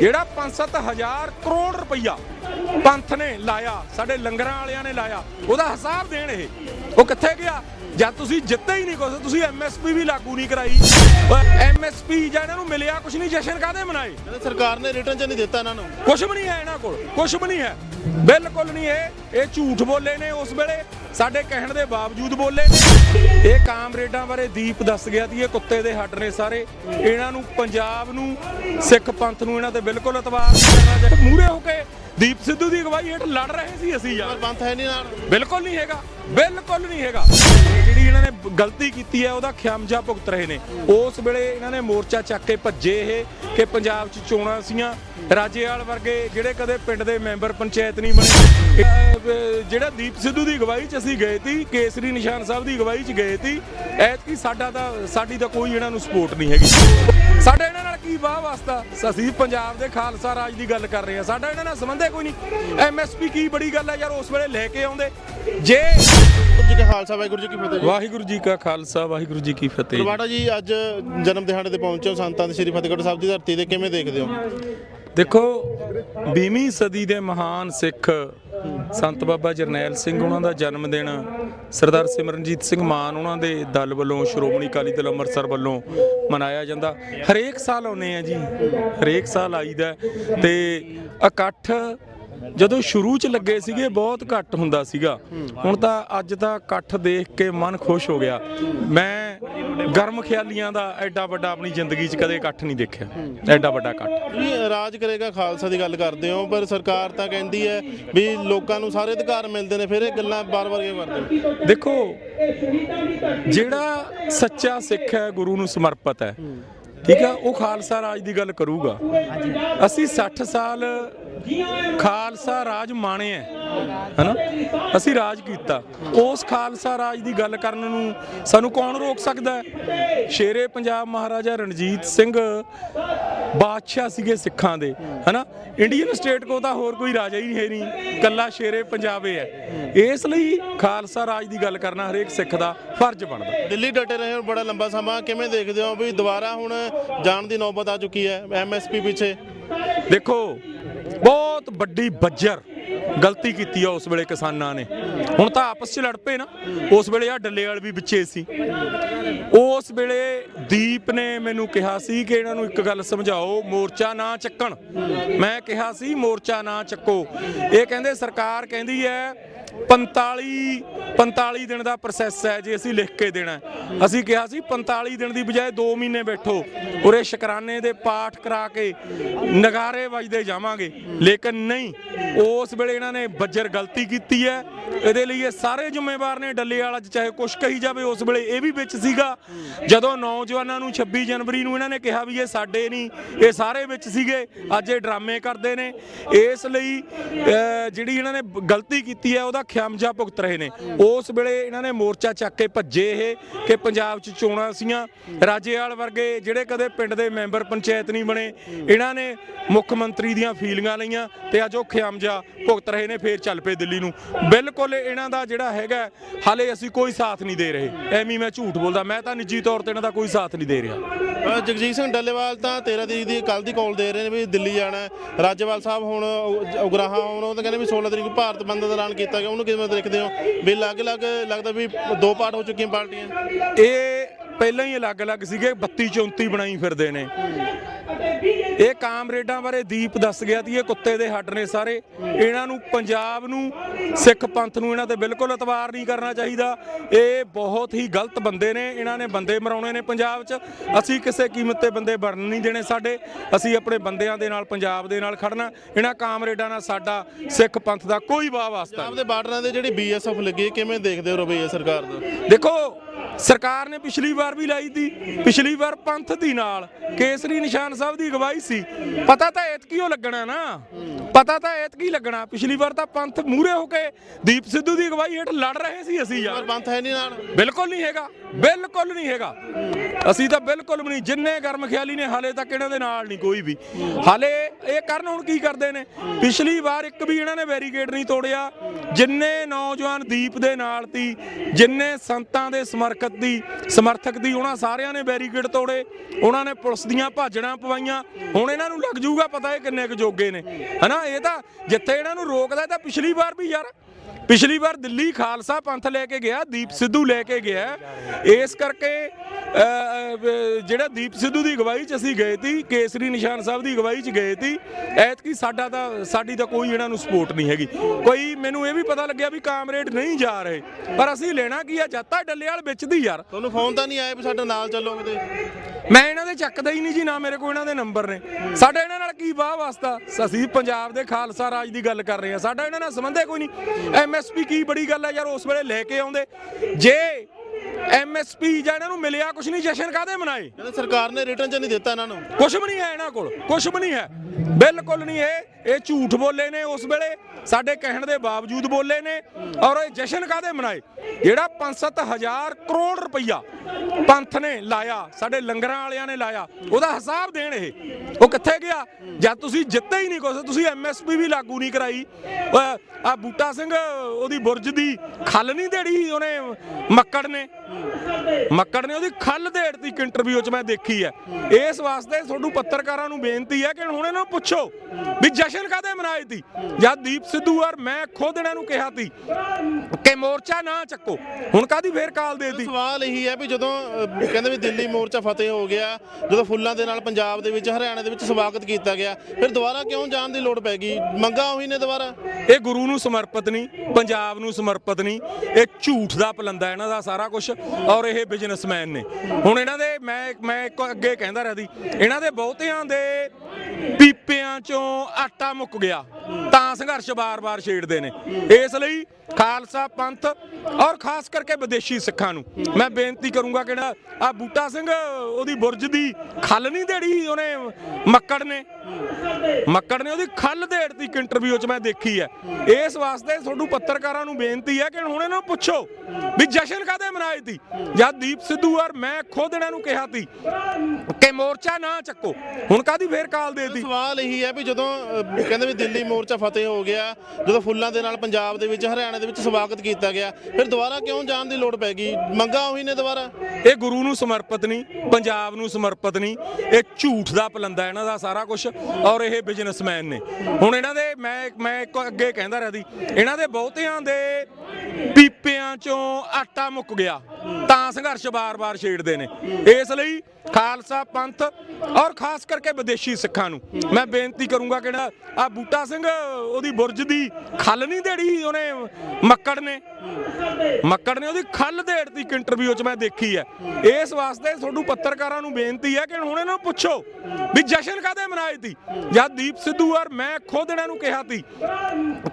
ਜਿਹੜਾ 5-7 ਹਜ਼ਾਰ ਕਰੋੜ ਰੁਪਈਆ ਪੰਥ ਨੇ ਲਾਇਆ ਸਾਡੇ ਲੰਗਰਾਂ ਵਾਲਿਆਂ ਨੇ ਲਾਇਆ ਉਹਦਾ ਹਿਸਾਬ ਦੇਣ ਇਹ। ਉਹ ਕਿੱਥੇ ਗਿਆ? ਜਦ ਤੁਸੀਂ ਜਿੱਤੇ ਹੀ ਨਹੀਂ ਕੁਛ ਤੁਸੀਂ ਐਮਐਸਪੀ ਵੀ ਲਾਗੂ ਨਹੀਂ ਕਰਾਈ। ਐਮਐਸਪੀ ਜਾਂ ਇਹਨਾਂ ਨੂੰ ਮਿਲਿਆ ਕੁਛ ਨਹੀਂ ਜਸ਼ਨ ਕਾਦੇ ਮਨਾਏ? ਕਹਿੰਦੇ ਸਰਕਾਰ ਨੇ ਰਿਟਰਨ ਚ ਨਹੀਂ ਦਿੱਤਾ ਇਹਨਾਂ ਨੂੰ। ਕੁਛ ਵੀ ਨਹੀਂ ਹੈ ਇਹਨਾਂ ਕੋਲ ਕੁਛ ਵੀ ਨਹੀਂ ਹੈ। ਬਿਲਕੁਲ ਨਹੀਂ ਇਹ ਇਹ ਝੂਠ ਬੋਲੇ ਨੇ ਉਸ ਵੇਲੇ। ਸਾਡੇ ਕਹਿਣ ਦੇ ਬਾਵਜੂਦ ਬੋਲੇ ਨੇ ਇਹ ਕਾਮਰੇਡਾਂ ਬਾਰੇ ਦੀਪ ਦੱਸ ਗਿਆ ਸੀ ਇਹ ਕੁੱਤੇ ਦੇ ਹੱਡ ਨੇ ਸਾਰੇ। ਇਹਨਾਂ ਨੂੰ ਪੰਜਾਬ ਨੂੰ ਸਿੱਖ ਪੰਥ ਨੂੰ ਇਹਨਾਂ ਤੇ ਬਿਲਕੁਲ ਇਤਬਾਰ ਨਹੀਂ ਮੂਰੇ ਹੋ ਕੇ ਦੀਪ ਸਿੱਧੂ ਦੀ ਅਗਵਾਈ ਹੇਠ ਲੜ ਰਹੇ ਸੀ ਅਸੀਂ ਯਾਰ। ਪੰਥ ਹੈ ਨਹੀਂ ਨਾਲ। ਬਿਲਕੁਲ ਨਹੀਂ ਹੈਗਾ। ਬਿਲਕੁਲ ਨਹੀਂ ਹੈਗਾ। ਜਿਹੜੀ ਇਹਨਾਂ ਨੇ ਗਲਤੀ ਕੀਤੀ ਹੈ, ਉਹਦਾ ਖਿਆਮਜਾ ਭੁਗਤ ਰਹੇ ਨੇ। ਉਸ ਵੇਲੇ ਇਹਨਾਂ ਨੇ ਮੋਰਚਾ ਚੱਕ ਕੇ ਭੱਜੇ ਇਹ, ਕਿ ਪੰਜਾਬ 'ਚ ਚੋਣਾਂ ਸੀਆਂ। ਰਾਜੇਵਾਲ ਵਰਗੇ ਜਿਹੜੇ ਕਦੇ ਪਿੰਡ ਦੇ ਮੈਂਬਰ ਪੰਚਾਇਤ ਨਹੀਂ ਬਣੇ ਜਿਹੜਾ ਦੀਪ ਸਿੱਧੂ ਦੀ ਅਗਵਾਈ 'ਚ ਅਸੀਂ ਗਏ ਸੀ, ਕੇਸਰੀ ਨਿਸ਼ਾਨ ਸਾਹਿਬ ਦੀ ਅਗਵਾਈ 'ਚ ਗਏ ਸੀ, ਐਤਕੀ ਸਾਡਾ ਤਾਂ, ਸਾਡੀ ਤਾਂ ਕੋਈ ਇਹਨਾਂ ਨੂੰ ਸਪੋਰਟ ਨਹੀਂ ਹੈਗੀ। ਸਾਡਾ ਇਹਨਾਂ ਨਾਲ ਕੀ ਵਾਹ ਵਾਸਤਾ? ਅਸੀਂ ਪੰਜਾਬ ਦੇ ਖਾਲਸਾ ਰਾਜ ਦੀ ਗੱਲ ਕਰ ਰਹੇ ਹਾਂ। ਸਾਡਾ ਇਹਨਾਂ ਨਾਲ ਸੰਬੰਧ ਹੈ ਕੋਈ ਨਹੀਂ? ਐਮਐਸਪੀ ਕੀ ਬੜੀ ਗੱਲ ਹੈ ਯਾਰ, ਉਸ ਵੇਲੇ ਲੈ ਕੇ ਆਉਂਦੇ। ਜੇ ਜੀ ਕਾ ਖਾਲਸਾ ਵਾਹਿਗੁਰੂ ਜੀ ਕੀ ਫਤਿਹ ਜੀ। ਵਾਹਿਗੁਰੂ ਜੀ ਕਾ ਖਾਲਸਾ ਵਾਹਿਗੁਰੂ ਜੀ ਕੀ ਫਤਿਹ ਰਵਾੜਾ ਜੀ ਅੱਜ ਜਨਮ ਦਿਹਾੜੇ ਤੇ ਪਹੁੰਚੇ ਹੋ ਸੰਤਾਂ ਦੇ ਸ੍ਰੀ ਫਤਿਹਗੜ੍ਹ ਸਾਹਿਬ ਦੀ ਧਰਤੀ ਤੇ ਕਿਵੇਂ ਦੇਖਦੇ ਹੋ? ਦੇਖੋ 20ਵੀਂ ਸਦੀ ਦੇ ਮਹਾਨ ਸਿੱਖ ਸੰਤ ਬਾਬਾ ਜਰਨੈਲ ਸਿੰਘ ਉਹਨਾਂ ਦਾ ਜਨਮ ਦਿਨ ਸਰਦਾਰ ਸਿਮਰਨਜੀਤ ਸਿੰਘ ਮਾਨ ਉਹਨਾਂ ਦੇ ਦਲ ਵੱਲੋਂ ਸ਼੍ਰੋਮਣੀ ਅਕਾਲੀ ਦਲ ਅੰਮ੍ਰਿਤਸਰ ਵੱਲੋਂ ਮਨਾਇਆ ਜਾਂਦਾ। ਹਰੇਕ ਸਾਲ ਆਉਨੇ ਆ ਜੀ ਹਰੇਕ ਸਾਲ ਆਈਦਾ ਤੇ ਇਕੱਠ ਜਦੋਂ ਸ਼ੁਰੂ ਚ ਲੱਗੇ ਸੀਗੇ ਬਹੁਤ ਘੱਟ ਹੁੰਦਾ ਸੀਗਾ। ਹੁਣ ਤਾਂ ਅੱਜ ਤਾਂ ਇਕੱਠ ਦੇਖ ਕੇ ਮਨ ਖੁਸ਼ ਹੋ ਗਿਆ। ਮੈਂ ਗਰਮ ਖਿਆਲੀਆਂ ਦਾ ਐਡਾ ਵੱਡਾ ਆਪਣੀ ਜ਼ਿੰਦਗੀ 'ਚ ਕਦੇ ਇਕੱਠ ਨਹੀਂ ਦੇਖਿਆ। ਐਡਾ ਵੱਡਾ ਇਕੱਠ। ਤੁਸੀਂ ਰਾਜ ਕਰੇਗਾ ਖਾਲਸਾ ਦੀ ਗੱਲ ਕਰਦੇ ਹੋ ਪਰ ਸਰਕਾਰ ਤਾਂ ਕਹਿੰਦੀ ਹੈ ਵੀ ਲੋਕਾਂ ਨੂੰ ਸਾਰੇ ਅਧਿਕਾਰ ਮਿਲਦੇ ਨੇ ਫਿਰ ਇਹ ਗੱਲਾਂ ਬਾਰ-ਬਾਰ ਕਿਉਂ ਕਰਦੇ ਹੋ ਦੇਖੋ ਜਿਹੜਾ ਸੱਚਾ ਸਿੱਖ ਹੈ ਗੁਰੂ ਨੂੰ ਸਮਰਪਿਤ ਹੈ। ਠੀਕ ਹੈ ਉਹ ਖਾਲਸਾ ਰਾਜ ਦੀ ਗੱਲ ਕਰੂਗਾ। ਅਸੀਂ 60 ਸਾਲ ਖਾਲਸਾ ਰਾਜ ਮਾਣੇ ਹੈ ਹਨਾ? ਅਸੀਂ ਰਾਜ ਕੀਤਾ। ਉਸ ਖਾਲਸਾ ਰਾਜ ਦੀ ਗੱਲ ਕਰਨ ਨੂੰ ਸਾਨੂੰ ਕੌਣ ਰੋਕ ਸਕਦਾ? ਹੈ ਸ਼ੇਰੇ ਪੰਜਾਬ ਮਹਾਰਾਜਾ ਰਣਜੀਤ ਸਿੰਘ ਬਾਦਸ਼ਾਹ ਸੀਗੇ ਸਿੱਖਾਂ ਦੇ ਹਨਾ? ਇੰਡੀਅਨ ਸਟੇਟ ਕੋ ਤਾਂ ਹੋਰ ਕੋਈ ਰਾਜਾ ਹੀ ਹੈ ਨਹੀਂ ਕੱਲਾ ਸ਼ੇਰੇ ਪੰਜਾਬੇ ਹੈ। ਇਸ ਲਈ ਖਾਲਸਾ ਰਾਜ ਦੀ ਗੱਲ ਕਰਨਾ ਹਰੇਕ ਸਿੱਖ ਦਾ ਫਰਜ਼ ਬਣਦਾ। ਦਿੱਲੀ ਡਟੇ ਰਹੇ ਹੋ ਬੜਾ ਲੰਬਾ ਸਮਾਂ ਕਿਵੇਂ ਦੇਖਦੇ ਹੋ ਵੀ ਦੁਬਾਰਾ ਹੁਣ ਜਾਣ ਦੀ ਨੌਬਤ ਆ ਚੁੱਕੀ ਹੈ ਐਮਐਸਪੀ ਪਿੱਛੇ? ਦੇਖੋ ਬਹੁਤ ਵੱਡੀ ਬੱਜਰ ਗਲਤੀ ਕੀਤੀ ਆ ਉਸ ਵੇਲੇ ਕਿਸਾਨਾਂ ਨੇ। ਹੁਣ ਤਾਂ ਆਪਸ 'ਚ ਲੜ ਪਏ ਨਾ। ਉਸ ਵੇਲੇ ਆ ਡੱਲੇ ਵੀ ਵਿੱਚੇ ਸੀ। ਉਸ ਵੇਲੇ ਦੀਪ ਨੇ ਮੈਨੂੰ ਕਿਹਾ ਸੀ ਕਿ ਇਹਨਾਂ ਨੂੰ ਇੱਕ ਗੱਲ ਸਮਝਾਓ, ਮੋਰਚਾ ਨਾ ਚੱਕਣ। ਮੈਂ ਕਿਹਾ ਸੀ, ਮੋਰਚਾ ਨਾ ਚੱਕੋ। ਇਹ ਕਹਿੰਦੇ, ਸਰਕਾਰ ਕਹਿੰਦੀ ਹੈ 45 45 ਦਿਨ ਦਾ ਪ੍ਰੋਸੈਸ ਹੈ ਜੇ ਅਸੀਂ ਲਿਖ ਕੇ ਦੇਣਾ ਅਸੀਂ ਕਿਹਾ ਸੀ 45 ਦਿਨ ਦੀ ਬਜਾਏ 2 ਮਹੀਨੇ ਬੈਠੋ। ਉਰੇ ਸ਼ੁਕਰਾਨੇ ਦੇ ਪਾਠ ਕਰਾ ਕੇ ਨਗਾਰੇ ਵੱਜਦੇ ਜਾਵਾਂਗੇ। ਲੇਕਿਨ ਨਹੀਂ, ਉਸ ਵੇਲੇ ਇਹਨਾਂ ਨੇ ਬੱਜਰ ਗਲਤੀ ਕੀਤੀ ਹੈ। ਇਹਦੇ ਲਈ ਇਹ ਸਾਰੇ ਜ਼ਿੰਮੇਵਾਰ ਨੇ ਡੱਲੇ ਵਾਲਾ ਚਾਹੇ ਕੁਛ ਕਹੀ ਜਾਵੇ, ਉਸ ਵੇਲੇ ਇਹ ਵੀ ਵਿੱਚ ਸੀਗਾ। ਜਦੋਂ ਨੌਜਵਾਨਾਂ ਨੂੰ 26 ਜਨਵਰੀ ਨੂੰ ਇਹਨਾਂ ਨੇ ਕਿਹਾ ਵੀ ਇਹ ਸਾਡੇ ਨਹੀਂ, ਇਹ ਸਾਰੇ ਵਿੱਚ ਸੀਗੇ। ਅੱਜ ਇਹ ਡਰਾਮੇ ਕਰਦੇ ਨੇ। ਇਸ ਲਈ ਜਿਹੜੀ ਇਹਨਾਂ ਨੇ ਗਲਤੀ ਕੀਤੀ ਹੈ, ਉਹਦਾ ਖਿਆਮਜਾ ਭੁਗਤ ਰਹੇ ਨੇ। ਉਸ ਵੇਲੇ ਇਹਨਾਂ ਨੇ ਮੋਰਚਾ ਚੱਕ ਕੇ ਭੱਜੇ ਇਹ ਕਿ ਪੰਜਾਬ 'ਚ ਚੋਣਾਂ ਸੀਆਂ। ਰਾਜੇਵਾਲ ਵਰਗੇ ਜਿਹੜੇ ਕਦੇ ਪਿੰਡ ਦੇ ਮੈਂਬਰ ਪੰਚਾਇਤ ਨਹੀਂ ਬਣੇ, ਇਹਨਾਂ ਨੇ ਮੁੱਖ ਮੰਤਰੀ ਦੀਆਂ ਫੀਲਿੰਗਾਂ ਲਈਆਂ ਤੇ ਅੱਜ ਉਹ ਖਿਆਮਜਾ ਭੁਗਤ ਰਹੇ ਨੇ, ਫੇਰ ਚੱਲ ਪਏ ਦਿੱਲੀ ਨੂੰ। ਬਿਲਕੁਲ ਇਹਨਾਂ ਦਾ ਜਿਹੜਾ ਹੈਗਾ, ਹਾਲੇ ਅਸੀਂ ਕੋਈ ਸਾਥ ਨਹੀਂ ਦੇ ਰਹੇ। ਐਵੇਂ ਮੈਂ ਝੂਠ ਬੋਲਦਾ, ਮੈਂ ਤਾਂ ਨਿੱਜੀ ਤੌਰ ਤੇ ਇਹਨਾਂ ਦਾ ਕੋਈ ਸਾਥ ਨਹੀਂ ਦੇ ਰਿਹਾ। ਜਗਜੀਤ ਸਿੰਘ ਡੱਲੇਵਾਲ ਤਾਂ 13 ਤਰੀਕ ਦੀ ਕੱਲ ਦੀ ਕਾਲ ਦੇ ਰਹੇ ਨੇ ਵੀ ਦਿੱਲੀ ਜਾਣਾ ਹੈ। ਰਾਜੇਵਾਲ ਸਾਹਿਬ ਹੁਣ ਉਗਰਾਹਾਂ ਆਉਣ, ਉਹ ਤਾਂ ਕਹਿੰਦੇ ਵੀ 16 ਤਰੀਕ ਨੂੰ ਭਾਰਤ ਬੰਦ ਦਾ ਐਲਾਨ ਕੀਤਾ ਗਿਆ। ਉਹਨੂੰ ਕਿਵੇਂ ਦੇਖਦੇ ਹੋ? ਵੀ ਅਲੱਗ-ਅਲੱਗ ਲੱਗਦਾ ਵੀ ਦੋ ਪਾਰਟ ਹੋ ਚੁੱਕੀਆਂ ਪਾਰਟੀਆਂ? ਇਹ ਪਹਿਲਾਂ ਹੀ ਅਲੱਗ-ਅਲੱਗ ਸੀਗੇ 32 34 ਬਣਾਈ ਫਿਰਦੇ ਨੇ। ਇਹ ਕਾਮਰੇਡਾਂ ਬਾਰੇ ਦੀਪ ਦੱਸ ਗਿਆ ਸੀ ਇਹ ਕੁੱਤੇ ਦੇ ਹੱਡ ਨੇ ਸਾਰੇ। ਇਹਨਾਂ ਨੂੰ ਪੰਜਾਬ ਨੂੰ ਸਿੱਖ ਪੰਥ ਨੂੰ ਇਹਨਾਂ ਤੇ ਬਿਲਕੁਲ ਇਤਬਾਰ ਨਹੀਂ ਕਰਨਾ ਚਾਹੀਦਾ। ਇਹ ਬਹੁਤ ਹੀ ਗਲਤ ਬੰਦੇ ਨੇ ਇਹਨਾਂ ਨੇ ਬੰਦੇ ਮਰਾਉਣੇ ਨੇ ਪੰਜਾਬ 'ਚ। ਅਸੀਂ ਕਿਸੇ ਕੀਮਤ ਤੇ ਬੰਦੇ ਬਰਨ ਨਹੀਂ ਦੇਣੇ ਸਾਡੇ। ਅਸੀਂ ਆਪਣੇ ਬੰਦਿਆਂ ਦੇ ਨਾਲ ਪੰਜਾਬ ਦੇ ਨਾਲ ਖੜਨਾ। ਇਹਨਾਂ ਕਾਮਰੇਡਾਂ ਨਾਲ ਸਾਡਾ ਸਿੱਖ ਪੰਥ ਦਾ ਕੋਈ ਵਾਹ ਵਾਸਤਾ ਨਹੀਂ। ਪੰਜਾਬ ਦੇ ਬਾਰਡਰਾਂ ਤੇ ਜਿਹੜੀ ਬੀਐਸਐਫ ਲੱਗੀ ਕਿਵੇਂ ਦੇਖਦੇ ਹੋ ਰਵਈਆ ਸਰਕਾਰ ਦਾ? ਦੇਖੋ ਸਰਕਾਰ ਨੇ ਪਿਛਲੀ ਵਾਰ ਵੀ ਲਾਈ ਸੀ ਪਿਛਲੀ ਵਾਰ ਪੰਥ ਦੀ ਨਾਲ ਕੇਸਰੀ ਨਿਸ਼ਾਨ ਸਾਹਿਬ ਦੀ ਅਗਵਾਈ ਸੀ। ਪਤਾ ਤਾਂ ਐਤਕੀ ਉਹ ਲੱਗਣਾ ਨਾ ਪਤਾ ਤਾਂ ਐਤਕੀ ਲੱਗਣਾ ਪਿਛਲੀ ਵਾਰ ਤਾਂ ਪੰਥ ਮੂਰੇ ਹੋ ਕੇ ਦੀਪ ਸਿੱਧੂ ਦੀ ਅਗਵਾਈ ਹੇਠ ਲੜ ਰਹੇ ਸੀ ਅਸੀਂ ਯਾਰ। ਪੰਥ ਹੈ ਨਹੀਂ ਨਾਲ। ਬਿਲਕੁਲ ਨਹੀਂ ਹੈਗਾ ਬਿਲਕੁਲ ਨਹੀਂ ਹੈਗਾ। ਅਸੀਂ ਤਾਂ ਬਿਲਕੁਲ ਵੀ ਨਹੀਂ ਜਿੰਨੇ ਗਰਮ ਖਿਆਲੀ ਨੇ ਹਾਲੇ ਤੱਕ ਇਹਨਾਂ ਦੇ ਨਾਲ ਨਹੀਂ ਕੋਈ ਵੀ। ਹਾਲੇ ਇਹ ਕਰਨ ਹੁਣ ਕੀ ਕਰਦੇ ਨੇ? ਪਿਛਲੀ ਵਾਰ ਇੱਕ ਵੀ ਇਹਨਾਂ ਨੇ ਬੈਰੀਕੇਡ ਨਹੀਂ ਤੋੜਿਆ ਜਿੰਨੇ ਨੌਜਵਾਨ ਦੀਪ ਦੇ ਨਾਲ ਤੀ ਜਿੰਨੇ ਸੰਤਾਂ ਦੇ ਸਮਰਕਤ ਸੰਗਤ ਦੀ, ਸਮਰਥਕ ਦੀ, ਉਹਨਾਂ ਸਾਰਿਆਂ ਨੇ ਬੈਰੀਕੇਡ ਤੋੜੇ, ਉਹਨਾਂ ਨੇ ਪੁਲਿਸ ਦੀਆਂ ਭਾਜੜਾਂ ਪਵਾਈਆਂ। ਹੁਣ ਇਹਨਾਂ ਨੂੰ ਲੱਗ ਜੂਗਾ ਪਤਾ ਇਹ ਕਿੰਨੇ ਕੁ ਜੋਗੇ ਨੇ। ਹਨਾ, ਇਹ ਤਾਂ ਜਿੱਥੇ ਇਹਨਾਂ ਨੂੰ ਰੋਕਦਾ ਤਾਂ ਪਿਛਲੀ ਵਾਰ ਵੀ ਯਾਰ ਪਿਛਲੀ ਵਾਰ ਦਿੱਲੀ ਖਾਲਸਾ ਪੰਥ ਲੈ ਕੇ ਗਿਆ ਦੀਪ ਸਿੱਧੂ ਲੈ ਕੇ ਗਿਆ। ਇਸ ਕਰਕੇ ਜਿਹੜਾ ਦੀਪ ਸਿੱਧੂ ਦੀ ਅਗਵਾਈ 'ਚ ਅਸੀਂ ਗਏ ਤੀ ਕੇਸਰੀ ਨਿਸ਼ਾਨ ਸਾਹਿਬ ਦੀ ਅਗਵਾਈ 'ਚ ਗਏ ਤੀ ਐਤਕੀ ਸਾਡਾ ਤਾਂ ਸਾਡੀ ਤਾਂ ਕੋਈ ਇਹਨਾਂ ਨੂੰ ਸਪੋਰਟ ਨਹੀਂ ਹੈਗੀ। ਕੋਈ ਮੈਨੂੰ ਇਹ ਵੀ ਪਤਾ ਲੱਗਿਆ ਵੀ ਕਾਮਰੇਡ ਨਹੀਂ ਜਾ ਰਹੇ ਪਰ ਅਸੀਂ ਲੈਣਾ ਕੀ ਆ ਜੱਤਾ ਡੱਲੇਵਾਲ ਵਿੱਚ ਦੀ ਯਾਰ। ਤੁਹਾਨੂੰ ਫੋਨ ਤਾਂ ਨਹੀਂ ਆਇਆ ਵੀ ਸਾਡੇ ਨਾਲ ਚੱਲੋ ਕਿਤੇ ਮੈਂ ਇਹਨਾਂ ਦੇ ਚੱਕਦਾ ਹੀ ਨਹੀਂ ਜੀ ਨਾ ਮੇਰੇ ਕੋਲ ਇਹਨਾਂ ਦੇ ਨੰਬਰ ਨੇ। ਸਾਡਾ ਇਹਨਾਂ ਨਾਲ ਕੀ ਵਾਹ ਵਾਸਤਾ? ਅਸੀਂ ਪੰਜਾਬ ਦੇ ਖਾਲਸਾ ਰਾਜ ਦੀ ਗੱਲ ਕਰ ਰਹੇ ਹਾਂ ਸਾਡਾ ਇਹਨਾਂ ਨਾਲ ਸੰਬੰਧ ਹੈ ਕੋਈ ਨਹੀਂ। ਐਮਐਸਪੀ ਕੀ ਬੜੀ ਗੱਲ ਹੈ ਯਾਰ ਉਸ ਵੇਲੇ ਲੈ ਕੇ ਆਉਂਦੇ। ਜੇ ਐਮਐਸਪੀ ਜਾਂ ਇਹਨਾਂ ਨੂੰ ਮਿਲਿਆ ਕੁਝ ਨਹੀਂ ਜਸ਼ਨ ਕਾਦੇ ਮਨਾਏ? ਕਹਿੰਦੇ ਸਰਕਾਰ ਨੇ ਰਿਟਰਨ ਚ ਨਹੀਂ ਦਿੱਤਾ ਇਹਨਾਂ ਨੂੰ। ਕੁਝ ਵੀ ਨਹੀਂ ਹੈ ਇਹਨਾਂ ਕੋਲ ਕੁਝ ਵੀ ਨਹੀਂ ਹੈ। ਬਿਲਕੁਲ ਨਹੀਂ ਇਹ ਇਹ ਝੂਠ ਬੋਲੇ ਨੇ ਉਸ ਵੇਲੇ ਸਾਡੇ ਕਹਿਣ ਦੇ ਬਾਵਜੂਦ ਬੋਲੇ ਨੇ ਔਰ ਇਹ ਜਸ਼ਨ ਕਾਦੇ ਮਨਾਏ? ਜਿਹੜਾ 5-7 ਹਜ਼ਾਰ ਕਰੋੜ ਰੁਪਈਆ ਪੰਥ ਨੇ ਲਾਇਆ ਸਾਡੇ ਲੰਗਰਾਂ ਵਾਲਿਆਂ ਨੇ ਲਾਇਆ ਉਹਦਾ ਹਿਸਾਬ ਦੇਣ ਇਹ। ਉਹ ਕਿੱਥੇ ਗਿਆ? ਜਦ ਤੁਸੀਂ ਜਿੱਤੇ ਹੀ ਨਹੀਂ ਕੁਛ ਤੁਸੀਂ ਐਮਐਸਪੀ ਵੀ ਲਾਗੂ ਨਹੀਂ ਕਰਾਈ। ਆ ਬੂਟਾ ਸਿੰਘ ਉਹਦੀ ਬੁਰਜ ਦੀ ਖੱਲ ਨਹੀਂ ਦੇੜੀ ਉਹਨੇ ਮੱਕੜ ਨੇ। ਮੱਕੜ ਨੇ ਉਹਦੀ ਖੱਲ ਦੇੜਤੀ ਇੱਕ ਇੰਟਰਵਿਊ 'ਚ ਮੈਂ ਦੇਖੀ ਹੈ। ਇਸ ਵਾਸਤੇ ਤੁਹਾਨੂੰ ਪੱਤਰਕਾਰਾਂ ਨੂੰ ਬੇਨਤੀ ਹੈ ਕਿ ਹੁਣ ਇਹਨਾਂ ਨੂੰ ਪੁੱਛੋ ਵੀ ਜਸ਼ਨ ਕਾਦੇ ਮਨਾਏ ਤੀ? ਜਦ ਦੀਪ ਸਿੱਧੂ ਔਰ ਮੈਂ ਖੁਦ ਇਹਨਾਂ ਨੂੰ ਕਿਹਾ ਤੀ ਕਿ ਮੋਰਚਾ ਨਾ ਚੱਕੋ। ਹੁਣ ਕਾਦੀ ਫੇਰ ਕਾਲ ਦੇਤੀ ਸਵਾਲ ਇਹੀ ਹੈ ਵੀ ਜਦੋਂ ਕਹਿੰਦੇ ਵੀ ਦਿੱਲੀ ਮੋਰਚਾ ਫਤਿਹ ਹੋ ਗਿਆ ਜਦੋਂ ਫੁੱਲਾਂ ਦੇ ਨਾਲ ਪੰਜਾਬ ਦੇ ਵਿੱਚ ਹਰਿਆਣਾ ਦੇ ਵਿੱਚ ਸਵਾਗਤ ਕੀਤਾ ਗਿਆ ਫਿਰ ਦੁਬਾਰਾ ਕਿਉਂ ਜਾਣ ਦੀ ਲੋੜ ਪੈ ਗਈ? ਮੰਗਾ ਉਹੀ ਨੇ ਦੁਬਾਰਾ। ਇਹ ਗੁਰੂ ਨੂੰ ਸਮਰਪਿਤ ਨਹੀਂ ਪੰਜਾਬ ਨੂੰ ਸਮਰਪਿਤ ਨਹੀਂ ਇਹ ਝੂਠ ਦਾ ਪਲੰਦਾ ਇਹਨਾਂ ਦਾ ਸਾਰਾ ਕੁਝ ਔਰ ਇਹ ਬਿਜ਼ਨਸਮੈਨ ਨੇ। ਹੁਣ ਇਹਨਾਂ ਦੇ, ਮੈਂ ਮੈਂ ਇੱਕ ਅੱਗੇ ਕਹਿੰਦਾ ਰਹਦੀ ਇਹਨਾਂ ਦੇ ਬਹੁਤਿਆਂ ਦੇ ਪੀਪਿਆਂ ਚੋਂ ਆਟਾ ਮੁੱਕ ਗਿਆ, ਤਾਂ ਸੰਘਰਸ਼ ਬਾਰ-ਬਾਰ ਛੇੜਦੇ ਨੇ। ਇਸ ਲਈ ਖਾਲਸਾ ਪੰਥ ਔਰ ਖਾਸ ਕਰਕੇ ਵਿਦੇਸ਼ੀ ਸਿੱਖਾਂ ਨੂੰ। ਮੈਂ ਬੇਨਤੀ ਕਰੂੰਗਾ ਕਿਹੜਾ ਆ ਬੂਟਾ ਸਿੰਘ, ਉਹਦੀ ਬੁਰਜ ਦੀ ਖੱਲ ਨਹੀਂ ਦੇੜੀ ਉਹਨੇ, ਮੱਕੜ ਨੇ। ਮੱਕੜ ਨੇ ਉਹਦੀ ਖੱਲ ਦੇੜਤੀ ਇੱਕ ਇੰਟਰਵਿਊ 'ਚ ਮੈਂ ਦੇਖੀ ਹੈ। ਇਸ ਵਾਸਤੇ ਤੁਹਾਨੂੰ ਪੱਤਰਕਾਰਾਂ ਨੂੰ ਬੇਨਤੀ ਹੈ ਕਿ ਹੁਣ ਇਹਨਾਂ ਨੂੰ ਪੁੱਛੋ ਵੀ ਜਸ਼ਨ ਕਾਦੇ ਮਨਾਏ ਤੀ ਜਦ ਦੀਪ ਸਿੱਧੂ ਔਰ ਮੈਂ ਖੁਦ ਇਹਨਾਂ ਨੂੰ ਕਿਹਾ ਤੀ ਕਿ ਮੋਰਚਾ ਨਾ ਚੱਕੋ। ਹੁਣ ਕਾਦੀ ਫੇਰ ਕਾਲ ਦੇਤੀ? ਸਵਾਲ ਇਹੀ ਹੈ ਵੀ ਜਦੋਂ ਕਹਿੰਦੇ ਵੀ ਦਿੱਲੀ ਮੋਰਚਾ ਫਤਿਹ ਹੋ ਗਿਆ, ਜਦੋਂ ਫੁੱਲਾਂ ਦੇ ਨਾਲ ਪੰਜਾਬ ਦੇ ਵਿੱਚ ਹਰਿਆਣਾ ਦੇ ਵਿੱਚ ਸਵਾਗਤ ਕੀਤਾ ਗਿਆ। ਫਿਰ ਦੁਬਾਰਾ ਕਿਉਂ ਜਾਣ ਦੀ ਲੋੜ ਪੈ ਗਈ? ਮੰਗਾ ਉਹੀ ਨੇ ਦੁਬਾਰਾ? ਇਹ ਗੁਰੂ ਨੂੰ ਸਮਰਪਿਤ ਨਹੀਂ, ਪੰਜਾਬ ਨੂੰ ਸਮਰਪਿਤ ਨਹੀਂ। ਇਹ ਝੂਠ ਦਾ ਪਲੰਦਾ ਇਹਨਾਂ ਦਾ ਸਾਰਾ ਕੁਝ ਔਰ ਇਹ ਬਿਜ਼ਨਸਮੈਨ ਨੇ। ਹੁਣ ਇਹਨਾਂ ਦੇ, ਮੈਂ ਮੈਂ ਇੱਕ ਅੱਗੇ ਕਹਿੰਦਾ ਰਹਦੀ ਇਹਨਾਂ ਦੇ ਬਹੁਤਿਆਂ ਦੇ ਪੀਪਿਆਂ ਚੋਂ ਆਟਾ ਮੁੱਕ ਗਿਆ। ਤਾਂ ਸੰਘਰਸ਼ ਵਾਰ ਵਾਰ ਛੇੜਦੇ ਨੇ। ਇਸ ਲਈ ਖਾਲਸਾ ਪੰਥ ਔਰ ਖਾਸ ਕਰਕੇ ਵਿਦੇਸ਼ੀ ਸਿੱਖਾਂ ਨੂੰ ਮੈਂ ਬੇਨਤੀ ਕਰੂੰਗਾ ਕਿ ਆ ਬੂਟਾ ਸਿੰਘ, ਉਹਦੀ ਬੁਰਜ ਦੀ ਖੱਲ ਨਹੀਂ ਦੇੜੀ ਉਹਨੇ, ਮੱਕੜ ਨੇ ਮੱਕੜ ਨੇ ਉਹਦੀ ਖੱਲ ਦੇੜਤੀ ਇੱਕ ਇੰਟਰਵਿਊ 'ਚ ਮੈਂ ਦੇਖੀ ਹੈ। ਇਸ ਵਾਸਤੇ ਤੁਹਾਨੂੰ ਪੱਤਰਕਾਰਾਂ ਨੂੰ ਬੇਨਤੀ ਹੈ ਕਿ ਹੁਣ ਇਹਨਾਂ ਨੂੰ ਪੁੱਛੋ ਵੀ ਜਸ਼ਨ ਕਾਦੇ ਮਨਾਏ ਤੀ ਜਦ ਦੀਪ ਸਿੱਧੂ ਔਰ ਮੈਂ ਖੁਦ ਇਹਨਾਂ ਨੂੰ ਕਿਹਾ ਤੀ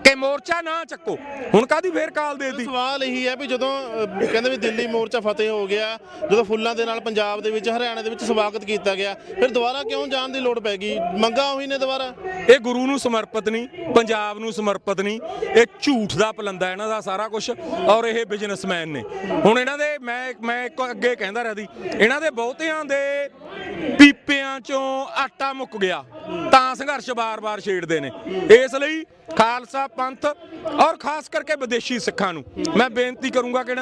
ਕਿ ਮੋਰਚਾ ਨਾ ਚੱਕੋ। ਹੁਣ ਕਾਦੀ ਫੇਰ ਕਾਲ ਦੇਤੀ? ਸਵਾਲ ਇਹੀ ਹੈ ਵੀ ਜਦੋਂ ਅਹ, ਕਹਿੰਦੇ ਵੀ ਦਿੱਲੀ ਮੋਰਚਾ ਫਤਿਹ ਹੋ ਗਿਆ ਜਦੋਂ ਫੁੱਲਾਂ ਦੇ ਨਾਲ ਪੰਜਾਬ ਦੇ ਵਿੱਚ ਹਰਿਆਣਾ ਦੇ ਵਿੱਚ ਸਵਾਗਤ ਕੀਤਾ ਗਿਆ ਫਿਰ ਦੁਬਾਰਾ ਕਿਉਂ ਜਾਣ ਦੀ ਲੋੜ ਪੈ ਗਈ? ਮੰਗਾ ਉਹੀ ਨੇ ਦੁਬਾਰਾ। ਇਹ ਗੁਰੂ ਨੂੰ ਸਮਰਪਿਤ ਨਹੀਂ ਪੰਜਾਬ ਨੂੰ ਸਮਰਪਿਤ ਨਹੀਂ ਇਹ ਝੂਠ ਦਾ ਪਲੰਦਾ ਇਹਨਾਂ ਦਾ ਸਾਰਾ ਕੁਝ ਔਰ ਇਹ ਬਿਜ਼ਨਸਮੈਨ ਨੇ। ਹੁਣ ਇਹਨਾਂ ਦੇ ਮੈਂ ਮੈਂ ਇੱਕ ਅੱਗੇ ਕਹਿੰਦਾ ਰਹਦੀ ਇਹਨਾਂ ਦੇ ਬਹੁਤਿਆਂ ਦੇ ਪੀਪਿਆਂ ਚੋਂ ਆਟਾ ਮੁੱਕ ਗਿਆ, ਤਾਂ ਸੰਘਰਸ਼ ਵਾਰ ਵਾਰ ਛੇੜਦੇ ਨੇ। ਇਸ ਲਈ ਖਾਲਸਾ ਪੰਥ ਔਰ ਖਾਸ ਕਰਕੇ ਵਿਦੇਸ਼ੀ ਸਿੱਖਾਂ ਨੂੰ ਮੈਂ ਬੇਨਤੀ ਕਰੂੰਗਾ ਕਿ